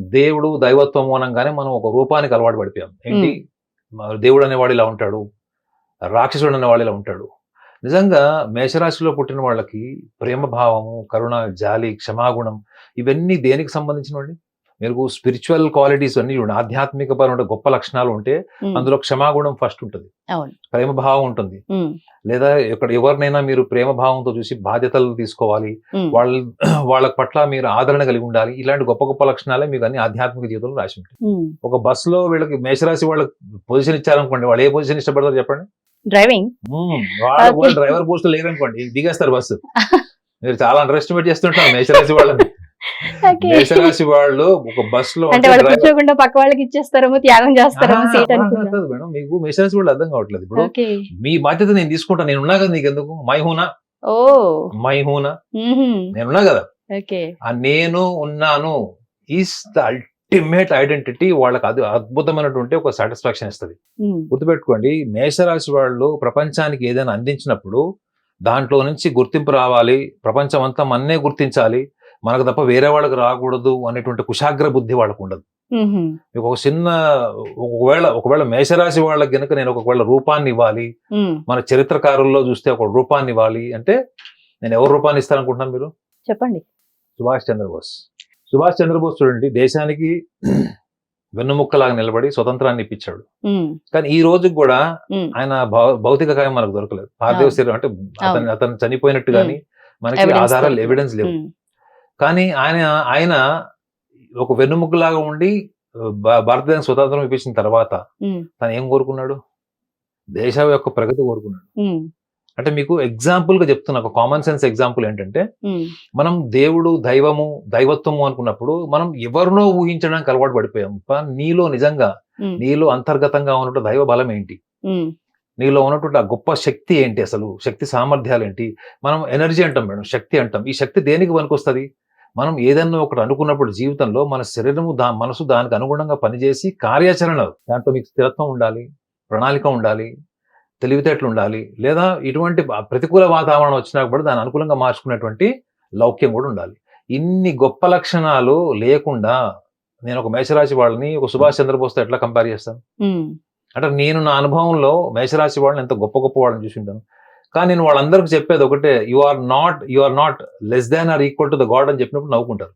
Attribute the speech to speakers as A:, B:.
A: దేవుడు దైవత్వం మూలంగానే మనం ఒక రూపానికి అలవాటు పడిపోయాం. ఏంటి? దేవుడు అనేవాడు ఇలా ఉంటాడు. రాక్షసుడు అనేవాడు ఇలా ఉంటాడు. నిజంగా మేషరాశిలో పుట్టిన వాళ్ళకి ప్రేమ భావము కరుణ జాలి క్షమాగుణం ఇవన్నీ దేనికి సంబంధించినవండి? మీరు స్పిరిచువల్ క్వాలిటీస్ అన్ని చూడండి. ఆధ్యాత్మిక పరమైన గొప్ప లక్షణాలు ఉంటే అందులో క్షమాగుణం ఫస్ట్ ఉంటుంది. ప్రేమ భావం ఉంటుంది. లేదా ఇక్కడ ఎవరినైనా మీరు ప్రేమ భావంతో చూసి బాధ్యతలు తీసుకోవాలి. వాళ్ళ వాళ్ళ పట్ల మీరు ఆదరణ కలిగి ఉండాలి. ఇలాంటి గొప్ప గొప్ప లక్షణాలే మీకు అన్ని ఆధ్యాత్మిక జీవితంలో రాసి ఉంటాయి. ఒక బస్లో వీళ్ళకి మేషరాశి వాళ్ళకి పొజిషన్ ఇచ్చారనుకోండి వాళ్ళు ఏ పొజిషన్ ఇష్టపడతారు చెప్పండి?
B: డ్రైవింగ్.
A: డ్రైవర్ పోస్ట్ లేరనుకోండి దిగేస్తారు బస్సు. మీరు చాలా అండర్ ఎస్టిమేట్ చేస్తుంటారు మేషరాశి వాళ్ళని. మేషరాశి వాళ్ళు ఒక బస్లో
B: అంటే వాళ్ళు కూర్చోకుండా పక్క వాళ్ళకి ఇచ్చేస్తారేమో త్యాగం చేస్తారేమో సీట్
A: కాదు మేడం. మీకు మేషరాశి వాళ్ళు అర్థం కావట్లేదు. ఇప్పుడు మీ బాధ్యత నేను తీసుకుంటా నేను ఉన్నా కదా నీకు ఎందుకు? మై హూనా?
B: ఓ.
A: మై హూనా. నేనున్నా కదా?
B: ఓకే.
A: ఆ నేను ఉన్నాను ఈస్ ద అల్టిమేట్ ఐడెంటిటీ వాళ్ళకి అది అద్భుతమైనటువంటి ఒక సాటిస్ఫాక్షన్ ఇస్తుంది. గుర్తుపెట్టుకోండి మేషరాశి వాళ్ళు ప్రపంచానికి ఏదైనా అందించినప్పుడు దాంట్లో నుంచి గుర్తింపు రావాలి ప్రపంచం అంతా మన్నే గుర్తించాలి మనకు తప్ప వేరే వాళ్ళకి రాకూడదు అనేటువంటి కుశాగ్ర బుద్ధి వాళ్ళకు ఉండదు. మీకు ఒక చిన్న ఒకవేళ ఒకవేళ మేషరాశి వాళ్ళకి గనుక నేను ఒకవేళ రూపాన్ని ఇవ్వాలి మన చరిత్రకారుల్లో చూస్తే ఒక రూపాన్ని ఇవ్వాలి అంటే నేను ఎవరు రూపాన్ని ఇస్తాననుకుంటున్నాను మీరు?
B: చెప్పండి.
A: సుభాష్ చంద్రబోస్. సుభాష్ చంద్రబోస్ చూడండి దేశానికి వెన్నుముక్కలాగా నిలబడి స్వతంత్రాన్ని ఇప్పించాడు. కానీ ఈ రోజుకి కూడా ఆయన భౌతిక కాయం మనకు దొరకలేదు. పార్థివ. శరీరం అంటే అతను అతను చనిపోయినట్టు కానీ మనకి ఆధారాలు. ఎవిడెన్స్ లేవు. కానీ ఆయన ఆయన ఒక వెన్నుముక్కలాగా ఉండి భారతదేశం స్వతంత్రం ఇప్పించిన తర్వాత తను ఏం కోరుకున్నాడు? దేశం యొక్క ప్రగతి కోరుకున్నాడు. అంటే మీకు ఎగ్జాంపుల్గా చెప్తున్నా ఒక కామన్ సెన్స్ ఎగ్జాంపుల్ ఏంటంటే మనం దేవుడు దైవము దైవత్వము అనుకున్నప్పుడు మనం ఎవరినో ఊహించడానికి అలవాటు పడిపోయాం నీలో నిజంగా నీలో అంతర్గతంగా ఉన్నటువంటి దైవ బలం ఏంటి? నీలో ఉన్నటువంటి ఆ గొప్ప శక్తి ఏంటి అసలు? శక్తి సామర్థ్యాలు ఏంటి? మనం ఎనర్జీ అంటాం మేడం శక్తి అంటాం. ఈ శక్తి దేనికి పనికొస్తుంది? మనం ఏదన్నా ఒకటి అనుకున్నప్పుడు జీవితంలో మన శరీరము దా మనసు దానికి అనుగుణంగా పనిచేసి కార్యాచరణ దాంట్లో మీకు స్థిరత్వం ఉండాలి ప్రణాళిక ఉండాలి తెలివితేటలు ఉండాలి లేదా ఇటువంటి ప్రతికూల వాతావరణం వచ్చినా కూడా దాన్ని అనుకూలంగా మార్చుకునేటువంటి లౌక్యం కూడా ఉండాలి. ఇన్ని గొప్ప లక్షణాలు లేకుండా నేను ఒక మేషరాశి వాళ్ళని ఒక సుభాష్ చంద్రబోస్తో ఎట్లా కంపేర్ చేస్తాను? అంటే నేను నా అనుభవంలో మేషరాశి వాళ్ళని ఎంత గొప్ప గొప్ప వాళ్ళని చూసి ఉంటాను. కానీ నేను వాళ్ళందరికీ చెప్పేది ఒకటే you are not you are not less than or equal to the god అని చెప్పినప్పుడు నవ్వుకుంటారు.